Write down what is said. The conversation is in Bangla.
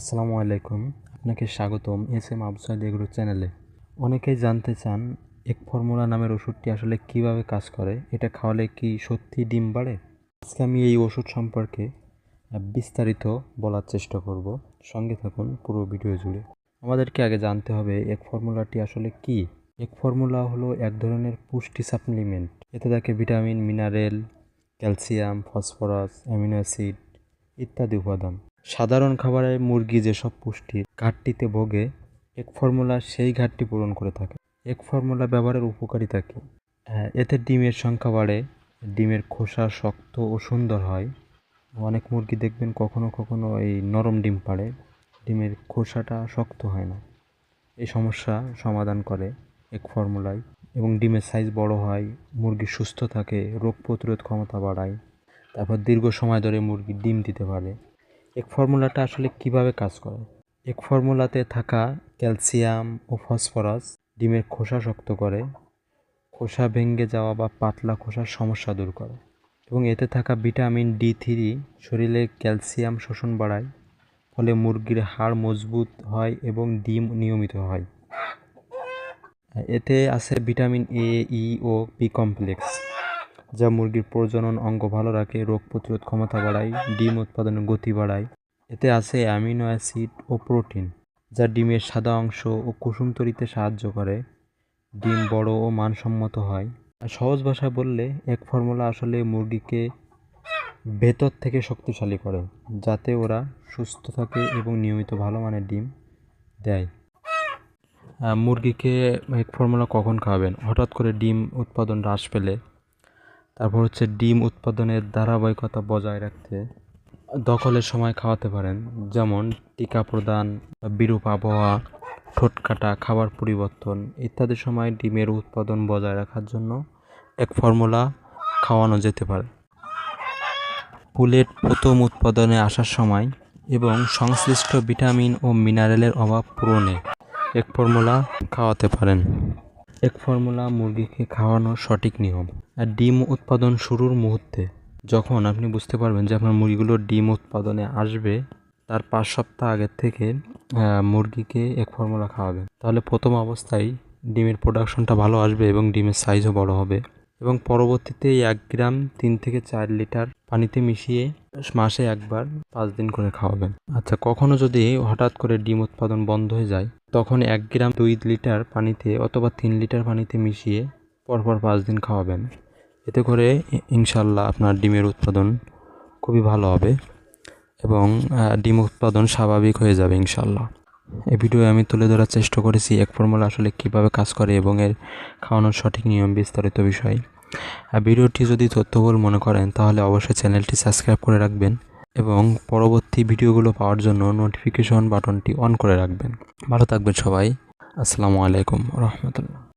আসসালামু আলাইকুম। আপনাকে স্বাগতম এস এম আবসাইদ এগ্রো চ্যানেলে। অনেকেই জানতে চান, এক ফর্মুলা নামের ওষুধটি আসলে কীভাবে কাজ করে? এটা খাওয়ালে কি সত্যি ডিম বাড়ে? আজকে আমি এই ওষুধ সম্পর্কে বিস্তারিত বলার চেষ্টা করব। সঙ্গে থাকুন পুরো ভিডিও জুড়ে। আমাদেরকে আগে জানতে হবে, এক ফর্মুলাটি আসলে কি? এক ফর্মুলা হলো এক ধরনের পুষ্টি সাপ্লিমেন্ট। এতে থাকে vitamin, mineral, calcium, phosphorus, amino acid ইত্যাদি উপাদান। সাধারণ খাবারে মুরগি যেসব পুষ্টির ঘাটতিতে ভোগে এক ফর্মুলা সেই ঘাটতি পূরণ করে থাকে। এক ফর্মুলা ব্যবহারের উপকারিতা কী? হ্যাঁ, এতে ডিমের সংখ্যা বাড়ে ডিমের খোসা শক্ত ও সুন্দর হয়। অনেক মুরগি দেখবেন কখনো কখনো এই নরম ডিম পাড়ে ডিমের খোসাটা শক্ত হয় না। এই সমস্যা সমাধান করে এক ফর্মুলায় এবং ডিমের সাইজ বড় হয় মুরগি সুস্থ থাকে রোগ প্রতিরোধ ক্ষমতা বাড়ায়। তারপর দীর্ঘ সময় ধরে মুরগি ডিম দিতে পারে। এক ফর্মুলাটা আসলে কীভাবে কাজ করে? এক ফর্মুলাতে থাকা ক্যালসিয়াম ও ফসফরাস ডিমের খোসা শক্ত করে, খোসা ভেঙে যাওয়া বা পাতলা খোসার সমস্যা দূর করে এবং এতে থাকা ভিটামিন ডি থ্রি শরীরে ক্যালসিয়াম শোষণ বাড়ায়, ফলে মুরগির হাড় মজবুত হয় এবং ডিম নিয়মিত হয়। এতে আছে ভিটামিন এ, ই ও বি কমপ্লেক্স। যা মুরগির প্রজনন অঙ্গ ভালো রাখে, রোগ প্রতিরোধ ক্ষমতা বাড়ায়, ডিম উৎপাদনের গতি বাড়ায়। এতে আছে অ্যামিনো অ্যাসিড ও প্রোটিন, যা ডিমের সাদা অংশ ও কুসুম তৈরিতে সাহায্য করে। ডিম বড় ও মানসম্মত হয়। সহজ ভাষায় বললে, এক ফর্মুলা আসলে মুরগিকে ভেতর থেকে শক্তিশালী করে, যাতে ওরা সুস্থ থাকে এবং নিয়মিত ভালো মানের ডিম দেয়। মুরগিকে এক ফর্মুলা কখন খাওয়াবেন? হঠাৎ করে ডিম উৎপাদন হ্রাস পেলে তারপর হচ্ছে ডিম উৎপাদনের ধারাবাহিকতা বজায় রাখতে দখলের সময় খাওয়াতে পারেন। যেমন টিকা প্রদান, বিরূপ আবহাওয়া, ঠোঁট কাটা, খাবার পরিবর্তন ইত্যাদি সময় ডিমের উৎপাদন বজায় রাখার জন্য এক ফর্মুলা খাওয়ানো যেতে পারে। পুলেট প্রথম উৎপাদনে আসার সময় এবং সংশ্লিষ্ট ভিটামিন ও মিনারেলের অভাব পূরণে এক ফর্মুলা খাওয়াতে পারেন। এক ফর্মুলা মুরগিকে খাওয়ানোর সঠিক নিয়ম আর ডিম উৎপাদন শুরুর মুহূর্তে। যখন আপনি বুঝতে পারবেন যে আপনার মুরগিগুলো ডিম উৎপাদনে আসবে, তার পাঁচ সপ্তাহ আগের থেকে মুরগিকে এক ফর্মুলা খাওয়াবেন। তাহলে প্রথম অবস্থায় ডিমের প্রোডাকশনটা ভালো আসবে এবং ডিমের সাইজও বড় হবে। এবং পরবর্তীতে এক গ্রাম তিন থেকে চার লিটার পানিতে মিশিয়ে মাসে একবার পাঁচ দিন করে খাওয়াবেন। আচ্ছা কখনো যদি হঠাৎ করে ডিম উৎপাদন বন্ধ হয়ে যায়, তখন এক গ্রাম দুই লিটার পানিতে অথবা তিন লিটার পানিতে মিশিয়ে পরপর পাঁচ দিন খাওয়াবেন। এতে করে ইনশাল্লাহ আপনার ডিমের উৎপাদন খুবই ভালো হবে এবং ডিম উৎপাদন স্বাভাবিক হয়ে যাবে ইনশাল্লাহ এই ভিডিও আমি তুলে ধরার চেষ্টা করেছি এক ফর্মুলা আসলে কীভাবে কাজ করে এবং এর খাওয়ানোর সঠিক নিয়ম বিস্তারিত বিষয়। আর ভিডিওটি যদি তথ্যবহুল মনে করেন, তাহলে অবশ্যই চ্যানেলটি সাবস্ক্রাইব করে রাখবেন এবং পরবর্তী ভিডিওগুলো পাওয়ার জন্য নোটিফিকেশন বাটনটি অন করে রাখবেন। ভালো থাকবেন সবাই। আসসালামু আলাইকুম রহমতুল্লাহ।